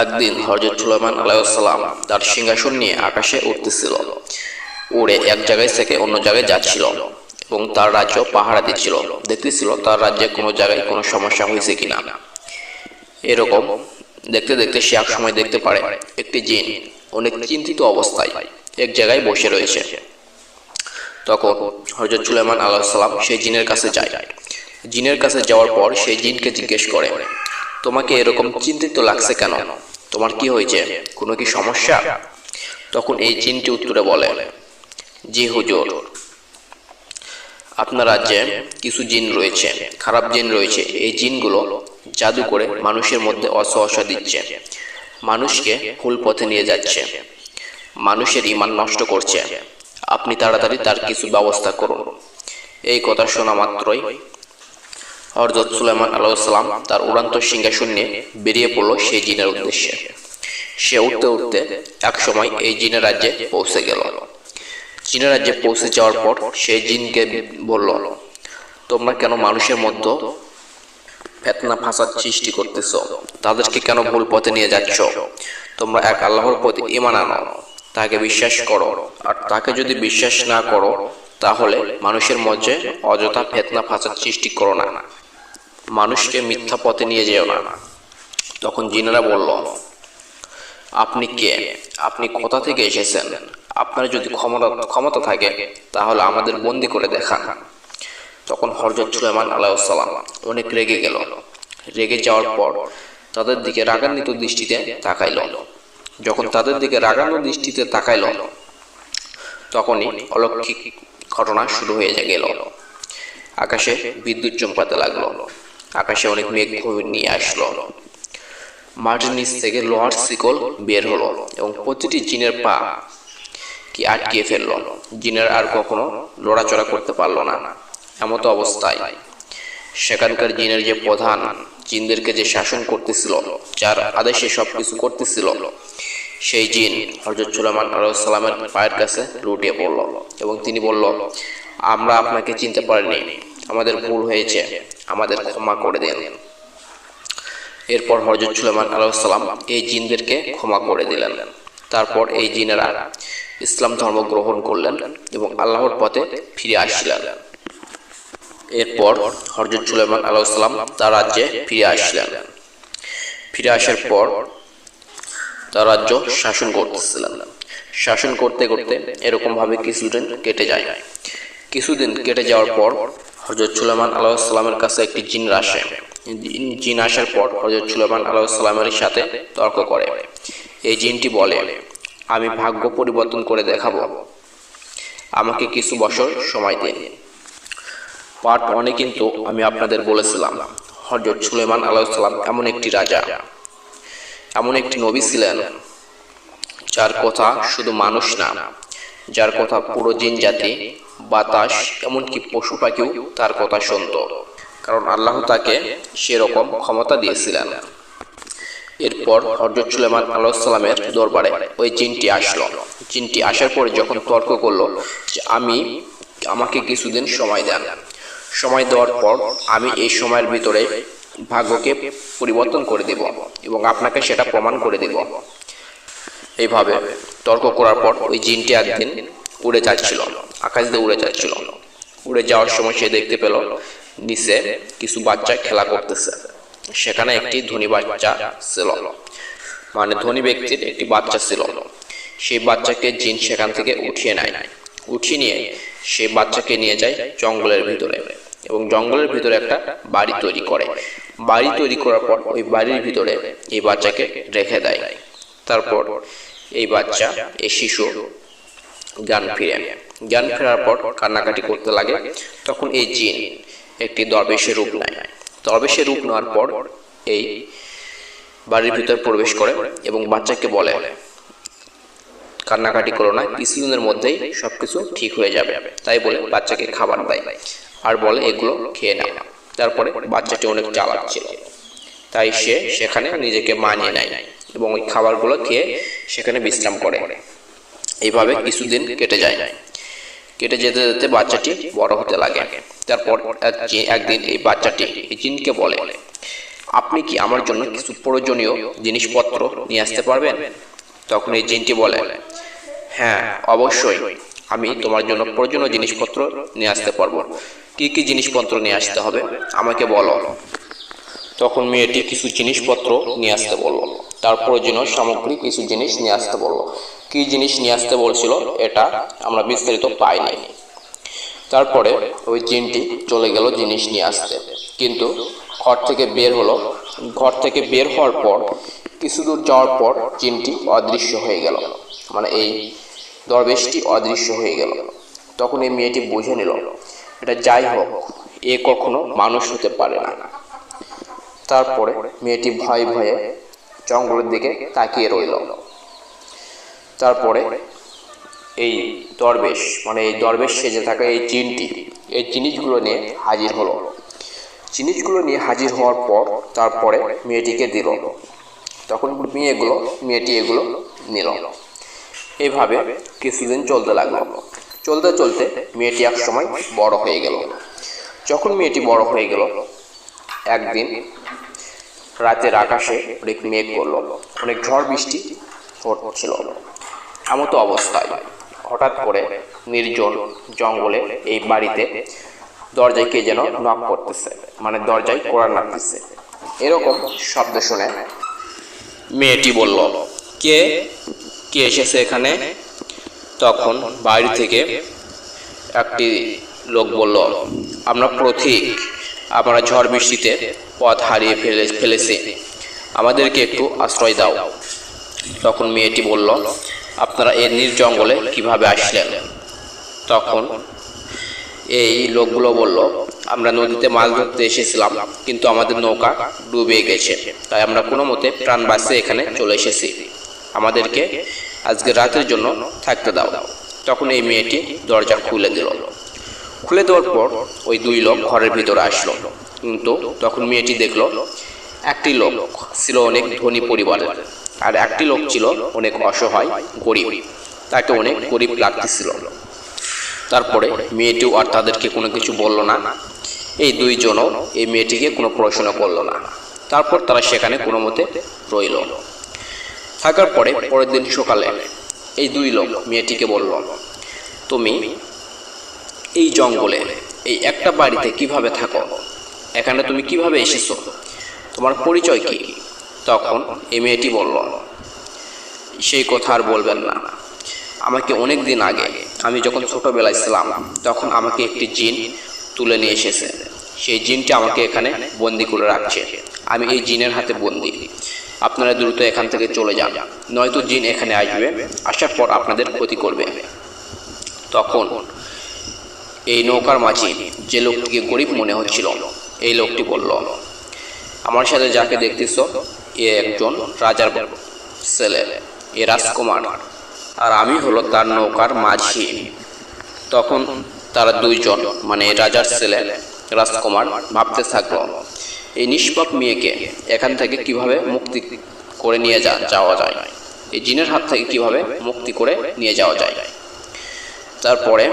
একদিন হজরত সুলাইমান আলাইসাল্লাম তার সিংহাসন নিয়ে আকাশে উঠতেছিল। উড়ে এক জায়গায় থেকে অন্য জায়গায় যাচ্ছিল এবং তার রাজ্য পাহারা দিচ্ছিল। দেখতেছিল তার রাজ্যে কোনো জায়গায় কোনো সমস্যা হয়েছে কিনা। এরকম দেখতে দেখতে সে এক সময় দেখতে পারে একটি জিন অনেক চিন্তিত অবস্থায় এক জায়গায় বসে রয়েছে। তখন হজরত সুলাইমান আলাইসাল্লাম সেই জিনের কাছে যায়। জিনের কাছে যাওয়ার পর সেই জিনকে জিজ্ঞেস করে তোমাকে এরকম চিন্তিত লাগছে কেন? তোমার কি হয়েছে? কোনো কি সমস্যা? তখন এই জিনটি উত্তরে বলে জি হুজুর আপনার রাজ্যে কিছু জিন রয়েছে খারাপ জিন রয়েছে এই জিনগুলো জাদু করে মানুষের মধ্যে অসহসা দিচ্ছে মানুষকে ভুল পথে নিয়ে যাচ্ছে মানুষের ইমান নষ্ট করছে আপনি তাড়াতাড়ি তার কিছু ব্যবস্থা করুন। এই কথা শোনা মাত্রই হরজত সুলাইমান আলাইসালাম তার উড়ান্ত সিংহাসন নিয়ে বেরিয়ে পড়ল সেই জিনের উদ্দেশ্যে। সে উঠতে উঠতে এক সময় এই জিনের রাজ্যে পৌঁছে গেল। জিনের রাজ্যে পৌঁছে যাওয়ার পর সেই জিনকে বলল, তোমরা কেন মানুষের মধ্যে ফেতনা, ফাসাদ সৃষ্টি করতেছ? তাদেরকে কেন ভুল পথে নিয়ে যাচ্ছ? তোমরা এক আল্লাহর প্রতি ইমান আনো। তাকে বিশ্বাস করো। আর তাকে যদি বিশ্বাস না করো, তাহলে মানুষের মধ্যে অযথা ফেতনা, ফাসাদ সৃষ্টি করো না। মানুষকে মিথ্যা পথে নিয়ে যেও না। তখন জিনেরা বলল, আপনি কে? আপনি কোথা থেকে এসেছেন? আপনার যদি ক্ষমতা ক্ষমতা থাকে, তাহলে আমাদের বন্দি করে দেখান। তখন হরজত সুলেমান আলাইসাল্লাম অনেক রেগে গেল। রেগে যাওয়ার পর তাদের দিকে রাগান্বিত দৃষ্টিতে তাকাইল। যখন তাদের দিকে রাগানো দৃষ্টিতে তাকাইল, তখনই অলৌকিক ঘটনা শুরু হয়ে গেল। আকাশে বিদ্যুৎ চমকাতে লাগল। আকাশে অনেক মেঘ নিয়ে আসলো। মাটির নিচ থেকে লোহার শিকল বের হলো এবং প্রতিটি জিনের পা কি আটকিয়ে ফেলল। জিনের আর কখনো লড়াচড়া করতে পারল না। এমতো অবস্থায় সেখানকার জিনের যে প্রধান, জিনদেরকে যে শাসন করতেছিল, যার আদেশে সব কিছু করতেছিল, সেই জিন হজরত সুলাইমান আলাইসাল্লামের পায়ের কাছে লুটিয়ে পড়ল এবং তিনি বলল, আমরা আপনাকে চিনতে পারিনি। আমাদের ভুল হয়েছে, আমাদের ক্ষমা করে দেন। এরপর হজরত সুলেমান আলাইসাল্লাম এই জিনদেরকে ক্ষমা করে দিলেন। তারপর এই জিনেরা ইসলাম ধর্ম গ্রহণ করলেন এবং আল্লাহর পথে ফিরে আসলেন। এরপর হজরত সুলেমান আলাইসাল্লাম তার রাজ্যে ফিরে আসলেন। ফিরে আসার পর তার রাজ্য শাসন করতেছিলেন। শাসন করতে করতে এরকম ভাবে কিছুদিন কেটে যায়। কিছুদিন কেটে যাওয়ার পর হজরত সুলেমান আলাইসাল্লামের কাছে একটি জিন আসে। জিন আসার পর হজরত সুলেমান আলাইসাল্লামের সাথে তর্ক করে। এই জিনটি বলে, আমি ভাগ্য পরিবর্তন করে দেখাবো। আমাকে কিছু বছর সময় দিন। পার্ট অনেক কিন্তু আমি আপনাদের বলেছিলাম। হজরত সুলেমান আলাইসাল্লাম এমন একটি রাজা। এমন একটি নবী ছিলেন, যার কথা শুধু মানুষ না যার কথা পুরো জিন জাতি বাতাস, এমনকি পশু পাখিও তার কথা শুনত। কারণ আল্লাহ তাকে সেরকম ক্ষমতা দিয়েছিলেন। এরপর হজরত সুলেমান আলাইসাল্লামের দরবারে ওই জিনটি আসলো। জিনটি আসার পরে যখন তর্ক করল যে আমি আমাকে কিছুদিন সময় দেন। সময় দেওয়ার পর আমি এই সময়ের ভিতরে ভাগ্যকে পরিবর্তন করে দেব এবং আপনাকে সেটা প্রমাণ করে দেব। এইভাবে তর্ক করার পর ওই জিনটি একদিন উড়ে যাচ্ছিল, আকাশ দিয়ে উড়ে যাচ্ছিল। উড়ে যাওয়ার সময় সে দেখতে পেল, নিচে কিছু বাচ্চা খেলা করতেছে। সেখানে একটি ধনী বাচ্চা ছিল। মানে ধনী ব্যক্তির একটি বাচ্চা ছিল। সেই বাচ্চাকে জিন সেখান থেকে উঠিয়ে নেয়। উঠিয়ে নিয়ে সেই বাচ্চাকে নিয়ে যায় জঙ্গলের ভিতরে এবং জঙ্গলের ভিতরে একটা বাড়ি তৈরি করে। বাড়ি তৈরি করার পর ওই বাড়ির ভিতরে এই বাচ্চাকে রেখে দেয়। তারপর এই বাচ্চা, এই শিশু জ্ঞান ফিরে। জ্ঞান ফেরার পর কান্নাকাটি করতে লাগে, তখন এই জিন একটি দরবেশের রূপ নেয়। দরবেশের রূপ নেওয়ার পর এই বাড়ির ভিতর প্রবেশ করে এবং বাচ্চাকে বলে, কান্নাকাটি করো না, কিছুদিনের মধ্যেই সবকিছু ঠিক হয়ে যাবে। তাই বলে বাচ্চাকে খাবার দেয় আর বলে, এগুলো খেয়ে নেয় তারপরে বাচ্চাটি অনেক চালাক ছিল। তাই সে সেখানে নিজেকে মানিয়ে নেয়। এবং ওই খাবারগুলো খেয়ে সেখানে বিশ্রাম করে। এইভাবে কিছুদিন কেটে যায়। কেটে যেতে যেতে বাচ্চাটি বড় হতে লাগে। তারপর একদিন এই বাচ্চাটি জিনকে বলে, আপনি কি আমার জন্য কিছু প্রয়োজনীয় জিনিসপত্র নিয়ে আসতে পারবেন? তখন এই জিনটি বলে হ্যাঁ অবশ্যই। আমি তোমার জন্য প্রয়োজনীয় জিনিসপত্র নিয়ে আসতে পারব। কি কি জিনিসপত্র নিয়ে আসতে হবে আমাকে বলো। তখন মেয়েটি কিছু জিনিসপত্র নিয়ে আসতে বলল। তার প্রয়োজনীয় সামগ্রী কিছু জিনিস নিয়ে আসতে বলল। কি জিনিস নিয়ে আসতে বলছিল? এটা আমরা বিস্তারিত পাইনি। তারপরে ওই জিনটি চলে গেল জিনিস নিয়ে আসতে। কিন্তু ঘর থেকে বের হলো। ঘর থেকে বের হওয়ার পর, কিছু দূর যাওয়ার পর জিনটি অদৃশ্য হয়ে গেল। মানে এই দরবেশটি অদৃশ্য হয়ে গেল। তখন এই মেয়েটি বুঝে নিল, এটা যাই হোক, এ কখনো মানুষ হতে পারে না। তারপরে মেয়েটি ভয়ে ভয়ে জঙ্গলের দিকে তাকিয়ে রইল। তারপরে এই দরবেশ মানে এই দরবেশ সেজে থাকা এই চিনটি, এই জিনিসগুলো নিয়ে হাজির হলো। জিনিসগুলো নিয়ে হাজির হওয়ার পর তারপরে মেয়েটিকে দিল। তখন মেয়েগুলো, মেয়েটি এগুলো নিল। এইভাবে কিছুদিন চলতে লাগল। চলতে চলতে মেয়েটি এক সময় বড় হয়ে গেল। যখন মেয়েটি বড় হয়ে গেল, একদিন রাতের আকাশে অনেক মেঘ করল, অনেক ঝড় বৃষ্টি হচ্ছিল এমতো অবস্থায় হঠাৎ করে নির্জন জঙ্গলে এই বাড়িতে দরজায় কে যেন নক করতেছে মানে দরজায় কোরআন নাড়তেছে এরকম শব্দ শুনে মেয়েটি বলল, কে? কে এসেছে এখানে? তখন বাইরে থেকে একটি লোক বলল, আমরা প্রতীক। আমরা ঝড় বৃষ্টিতে পথ হারিয়ে ফেলে ফেলেছি। আমাদেরকে একটু আশ্রয় দাও। তখন মেয়েটি বলল, আপনারা এর নির্জঙ্গলে কীভাবে আসলেন? তখন এই লোকগুলো বলল, আমরা নদীতে মাছ ধরতে এসেছিলাম, কিন্তু আমাদের নৌকা ডুবে গেছে। তাই আমরা কোনো মতে প্রাণ বাঁচিয়ে এখানে চলে এসেছি। আমাদেরকে আজকে রাতের জন্য থাকতে দাও। তখন এই মেয়েটি দরজা খুলে দিল। খুলে দেওয়ার পর ওই দুই লোক ঘরের ভিতরে আসলো। কিন্তু তখন মেয়েটি দেখল, একটি লোক ছিল অনেক ধনী পরিবারের, আর একটি লোক ছিল অনেক অসহায়, গরিব। তাকে অনেক গরিব লাগতেছিল। তারপরে মেয়েটিও আর তাদেরকে কোনো কিছু বলল না। এই দুইজনও এই মেয়েটিকে কোনো প্রশ্ন করল না। তারপর তারা সেখানে কোনো মতে রইল। থাকার পরে পরের দিন সকালে এই দুই লোক মেয়েটিকে বলল, তুমি এই জঙ্গলে, এই একটা বাড়িতে কীভাবে থাকো? এখানে তুমি কীভাবে এসেছ? তোমার পরিচয় কি? তখন এই মেয়েটি বলল, সেই কথা আর বলবেন না। আমাকে অনেক দিন আগে আমি যখন ছোটবেলায় ছিলাম, তখন আমাকে একটি জিন তুলে নিয়ে এসেছে। সেই জিনটি আমাকে এখানে বন্দি করে রাখছে। আমি এই জিনের হাতে বন্দি। আপনারা দ্রুত এখান থেকে চলে যান। নয়তো জিন এখানে আসবে। আসার পর আপনাদের ক্ষতি করবে। তখন এই নৌকার মাঝি যে লোকটিকে গরিব মনে হচ্ছিল, এই লোকটি বলল, আমার সাথে যাকে দেখতেছ, এ একজন রাজার ছেলে, এ রাজকুমার, আর আমি হলো তার নৌকার মাঝি। তখন তারা দুইজন মানে রাজার ছেলে, রাজকুমার ভাবতে থাকল, এই নিষ্পাপ মেয়েকে এখান থেকে কীভাবে মুক্তি করে নিয়ে যাওয়া যায়? এই জিনের হাত থেকে কীভাবে মুক্তি করে নিয়ে যাওয়া যায়? তারপরে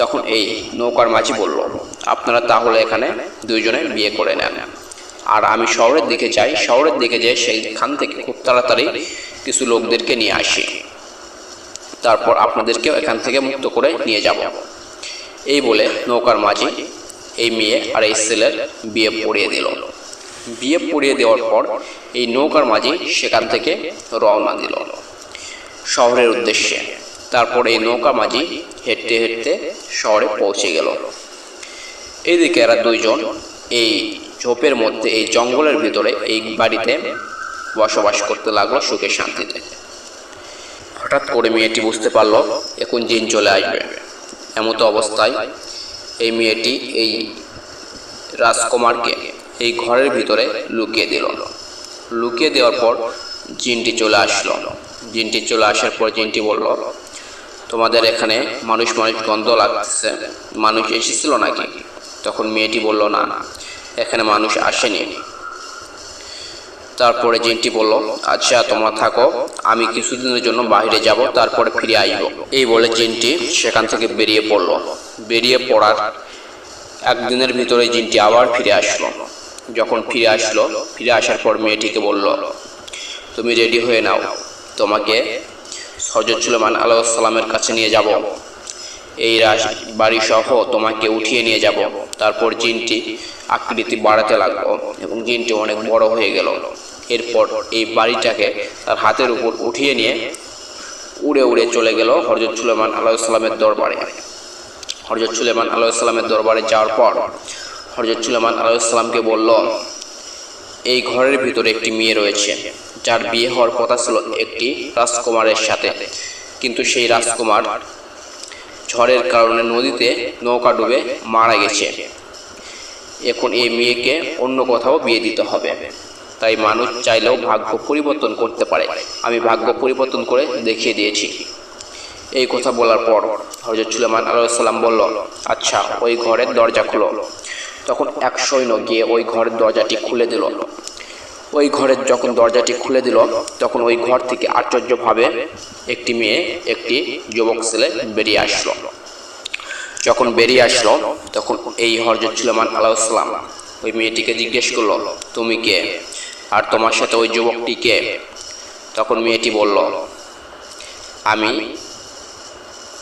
তখন এই নৌকার মাঝি বলল, আপনারা তাহলে এখানে দুইজনে বিয়ে করে নেন। আর আমি শহরের দিকে যাই, শহরের দিকে যেয়ে সেইখান থেকে খুব তাড়াতাড়ি কিছু লোকদেরকে নিয়ে আসি। তারপর আপনাদেরকেও এখান থেকে মুক্ত করে নিয়ে যাব। এই বলে নৌকার মাঝি এই মেয়ে আর এই ছেলের বিয়ে পড়িয়ে দিল। বিয়ে পড়িয়ে দেওয়ার পর এই নৌকার মাঝি সেখান থেকে রওনা দিল। শহরের উদ্দেশ্যে তারপর এই নৌকা মাঝি হেঁটতে হেঁটতে শহরে পৌঁছে গেল। এইদিকে এরা দুইজন এই ঝোপের মধ্যে, এই জঙ্গলের ভিতরে এই বাড়িতে বসবাস করতে লাগল সুখে শান্তিতে। হঠাৎ করে মেয়েটি বুঝতে পারল, এখন জিন চলে আসবে। এমতো অবস্থায় এই মেয়েটি এই রাজকুমারকে এই ঘরের ভিতরে লুকিয়ে দিল। লুকিয়ে দেওয়ার পর জিনটি চলে আসলো। জিনটি চলে আসার পর জিনটি বলল তোমাদের এখানে মানুষ মানুষ গন্ধ লাগতেছে। মানুষ এসেছিল নাকি? তখন মেয়েটি বলল, না, এখানে মানুষ আসেনি। তারপরে জিনটি বলল আচ্ছা তোমরা থাকো, আমি কিছুদিনের জন্য বাইরে যাব, তারপরে ফিরে আসব। এই বলে জিনটি সেখান থেকে বেরিয়ে পড়ল। বেরিয়ে পড়ার একদিনের ভিতরে জিনটি আবার ফিরে আসলো। যখন ফিরে আসলো, ফিরে আসার পর মেয়েটিকে বলল, তুমি রেডি হয়ে নাও। তোমাকে হজরত সুলেমান আলাইসাল্লামের কাছে নিয়ে যাব। এই রাজ বাড়ি সহ তোমাকে উঠিয়ে নিয়ে যাব। তারপর জিনটি আকৃতি বাড়াতে লাগল এবং জিনটি অনেক বড় হয়ে গেল। এরপর এই বাড়িটাকে তার হাতের উপর উঠিয়ে নিয়ে উড়ে উড়ে চলে গেল হরজত সুলেমান আলাইসাল্লামের দরবারে। হরজত সুলেমান আলাইসাল্লামের দরবারে যাওয়ার পর হরজত সুলেমান আলাইসাল্লামকে বলল, এই ঘরের ভিতরে একটি মেয়ে রয়েছে। যার বিয়ে হওয়ার কথা ছিল একটি রাজকুমারের সাথে। কিন্তু সেই রাজকুমার ঝড়ের কারণে নদীতে নৌকা ডুবে মারা গেছে। এখন এই মেয়েকে অন্য কোথাও বিয়ে দিতে হবে। তাই মানুষ চাইলেও ভাগ্য পরিবর্তন করতে পারে। আমি ভাগ্য পরিবর্তন করে দেখিয়ে দিয়েছি। এই কথা বলার পর হজরত সুলেমান আলাইসাল্লাম বলল আচ্ছা ওই ঘরের দরজা খুলো। তখন এক সৈন্য গিয়ে ওই ঘরের দরজাটি খুলে দিল। ওই ঘরের যখন দরজাটি খুলে দিল, তখন ওই ঘর থেকে আশ্চর্যভাবে একটি মেয়ে, একটি যুবক ছেলে বেরিয়ে আসলো। যখন বেরিয়ে আসলো, তখন এই হরজত সুলেমান আলাইসাল্লাম ওই মেয়েটিকে জিজ্ঞেস করল, তুমি কে? আর তোমার সাথে ওই যুবকটি কে? তখন মেয়েটি বলল, আমি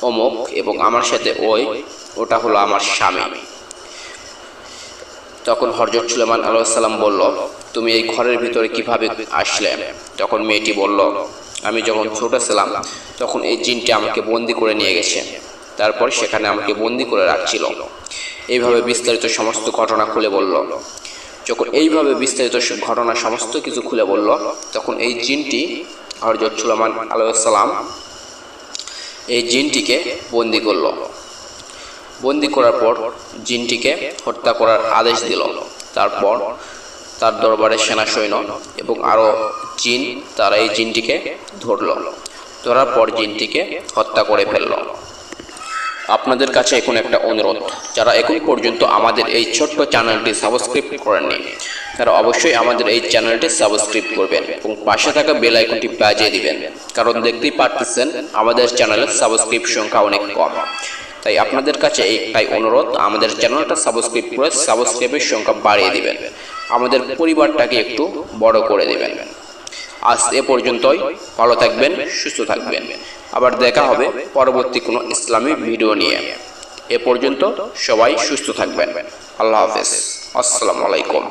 অমুক এবং আমার সাথে ওই, ওটা হলো আমার স্বামী। তখন হরজত সুলেমান আলাইসাল্লাম বলল, তুমি এই ঘরের ভিতরে কীভাবে আসলে? তখন মেয়েটি বলল, আমি যখন ছোট ছিলাম, তখন এই জিনটি আমাকে বন্দি করে নিয়ে গেছে। তারপর সেখানে আমাকে বন্দি করে রাখছিল। এইভাবে বিস্তারিত সমস্ত ঘটনা খুলে বলল। যখন এইভাবে বিস্তারিত ঘটনা সমস্ত কিছু খুলে বলল, তখন এই জিনটি হরজত সুলেমান আলাইসাল্লাম এই জিনটিকে বন্দি করল। বন্দি করার পর জিনটিকে হত্যা করার আদেশ দিল। তারপর তার দরবারে সেনা সৈন্য এবং আরও জিন তারা এই জিনটিকে ধরল। ধরার পর জিনটিকে হত্যা করে ফেলল। আপনাদের কাছে এখন একটা অনুরোধ, যারা এখন পর্যন্ত আমাদের এই ছোট্ট চ্যানেলটি সাবস্ক্রাইব করেননি, তারা অবশ্যই আমাদের এই চ্যানেলটি সাবস্ক্রাইব করবেন এবং পাশে থাকা বেল আইকনটি বাজিয়ে দিবেন, কারণ দেখতেই পারতেছেন আমাদের চ্যানেলের সাবস্ক্রাইব সংখ্যা অনেক কম। তাই আপনাদের কাছে একটাই অনুরোধ, আমাদের চ্যানেলটা সাবস্ক্রাইব করে সাবস্ক্রাইবের সংখ্যা বাড়িয়ে দিবেন। আমাদের পরিবারটাকে একটু বড় করে দিবেন। আজ এ পর্যন্তই, ভালো থাকবেন, সুস্থ থাকবেন। আবার দেখা হবে পরবর্তী কোনো ইসলামী ভিডিও নিয়ে। এ পর্যন্ত সবাই সুস্থ থাকবেন। আল্লাহ হাফেজ। আসসালামু আলাইকুম।